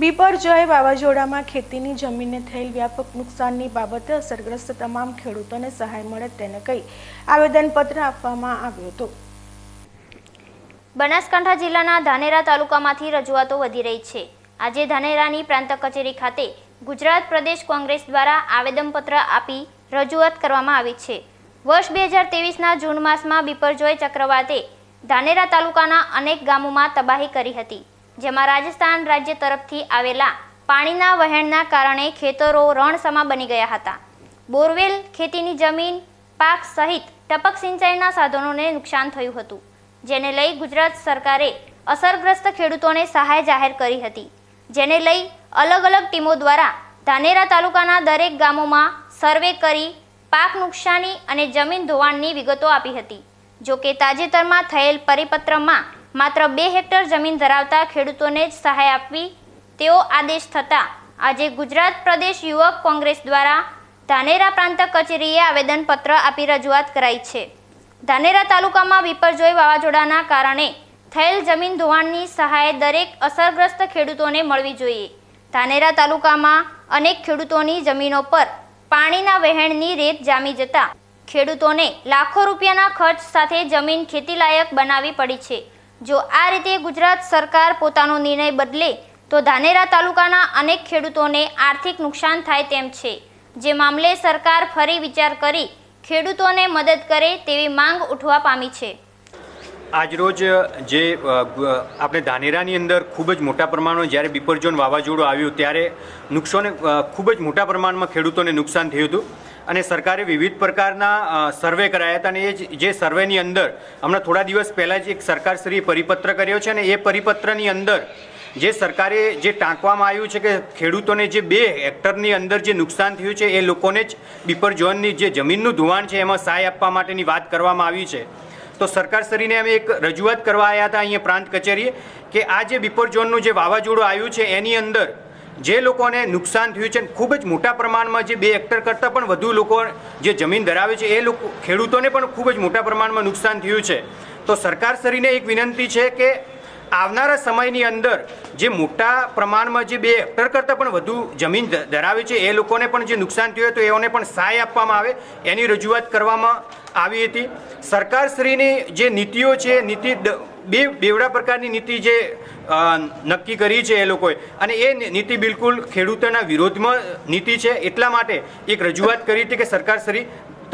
બિપરજોય વાવાઝોડામાં ખેતીની જમીનને થયેલ વ્યાપક નુકસાનની બાબતે અસરગ્રસ્ત તમામ ખેડૂતોને સહાય મળે તેને કહી આવેદનપત્ર આપવામાં આવ્યું હતું. બનાસકાંઠા જિલ્લાના ધાનેરા તાલુકામાંથી રજૂઆતો વધી રહી છે. આજે ધાનેરાની પ્રાંત કચેરી ખાતે ગુજરાત પ્રદેશ કોંગ્રેસ દ્વારા આવેદનપત્ર આપી રજૂઆત કરવામાં આવી છે. વર્ષ બે હજાર તેવીસના જૂન માસમાં બિપરજોય ચક્રવાતે ધાનેરા તાલુકાના અનેક ગામોમાં તબાહી કરી હતી. જેમાં રાજસ્થાન રાજ્ય તરફથી આવેલા પાણીના વહેણના કારણે ખેતરો રણસમા બની ગયા હતા. બોરવેલ ખેતીની જમીન, પાક સહિત ટપક સિંચાઈના સાધનોને નુકસાન થયું હતું, જેને લઈ ગુજરાત સરકારે અસરગ્રસ્ત ખેડૂતોને સહાય જાહેર કરી હતી, જેને લઈ અલગ અલગ ટીમો દ્વારા ધાનેરા તાલુકાના દરેક ગામોમાં સર્વે કરી પાક નુકસાની અને જમીન ધોવાણની વિગતો આપી હતી, જોકે તાજેતરમાં થયેલ પરિપત્રમાં માત્ર બે હેક્ટર જમીન ધરાવતા ખેડૂતોને જ સહાય આપવી તેવો આદેશ થતાં આજે ગુજરાત પ્રદેશ યુવક કોંગ્રેસ દ્વારા ધાનેરા પ્રાંત કચેરીએ આવેદનપત્ર આપી રજૂઆત કરાઈ છે. ધાનેરા તાલુકામાં વિપરજોય વાવાઝોડાના કારણે થયેલ જમીન ધોવાણની સહાય દરેક અસરગ્રસ્ત ખેડૂતોને મળવી જોઈએ. ધાનેરા તાલુકામાં અનેક ખેડૂતોની જમીનો પર પાણીના વહેણની રેત જામી જતા ખેડૂતોને લાખો રૂપિયાના ખર્ચ સાથે જમીન ખેતીલાયક બનાવવી પડી છે. જો આ રીતે ગુજરાત સરકાર પોતાનો નિર્ણય બદલે, તો ધાનેરા તાલુકાના અનેક ખેડૂતોને આર્થિક નુકસાન થાય તેમ છે. જે મામલે સરકાર ફરી વિચાર કરી ખેડૂતોને મદદ કરે તેવી માંગ ઉઠવા પામી છે. આજરોજ જે આપણે ધાનેરાની અંદર ખૂબ જ મોટા પ્રમાણમાં જ્યારે બિપરજોન વાવાઝોડું આવ્યું, ત્યારે નુકસાન ખૂબ જ મોટા પ્રમાણમાં ખેડૂતોને નુકસાન થયું હતું. અને સરકારે વિવિધ પ્રકારના સર્વે કરાયા હતા અને એ જ- સર્વેની અંદર, હમણાં થોડા દિવસ પહેલાં જ એક સરકારશ્રીએ પરિપત્ર કર્યો છે અને એ પરિપત્રની અંદર જે સરકારે જે ટાંકવામાં આવ્યું છે કે ખેડૂતોને જે બે હેક્ટરની અંદર જે નુકસાન થયું છે એ લોકોને જ બીપર ઝોનની જે જમીનનું ધોવાણ છે એમાં સહાય આપવા માટેની વાત કરવામાં આવી છે. તો સરકારશ્રીને અમે એક રજૂઆત કરવા આવ્યા હતા અહીંયા પ્રાંત કચેરીએ કે આ જે બીપર ઝોનનું જે વાવાઝોડું આવ્યું છે એની અંદર જે લોકોને નુકસાન થયું છે ખૂબ જ મોટા પ્રમાણમાં જે બે હેક્ટર કરતાં પણ વધુ લોકો જે જમીન ધરાવે છે, એ લોકો, ખેડૂતોને પણ ખૂબ જ મોટા પ્રમાણમાં નુકસાન થયું છે. તો સરકારશ્રીને એક વિનંતી છે કે આવનારા સમયની અંદર જે મોટા પ્રમાણમાં જે બે હેક્ટર કરતાં પણ વધુ જમીન ધરાવે છે, એ લોકોને પણ જે નુકસાન થયું હતું એઓને પણ સહાય આપવામાં આવે. એની રજૂઆત કરવામાં આવી હતી. સરકારશ્રીની જે નીતિઓ છે, નીતિ બે બેવડા પ્રકારની નીતિ જે નક્કી કરી છે એ લોકોએ. અને એ નીતિ બિલકુલ ખેડૂતોના વિરોધમાં નીતિ છે એટલા માટે એક રજૂઆત કરી હતી કે સરકારશ્રી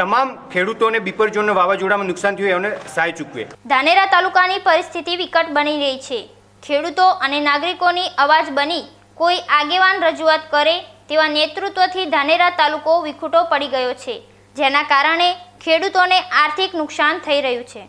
તમામ ખેડૂતોને બિપરજોનના વાવાઝોડામાં નુકસાન થયું એઓને સહાય ચૂકવે. ધાનેરા તાલુકાની પરિસ્થિતિ વિકટ બની રહી છે. ખેડૂતો અને નાગરિકોની અવાજ બની કોઈ આગેવાન રજૂઆત કરે તેવા નેતૃત્વથી ધાનેરા તાલુકો વિખૂટો પડી ગયો છે, જેના કારણે ખેડૂતોને આર્થિક નુકસાન થઈ રહ્યું છે.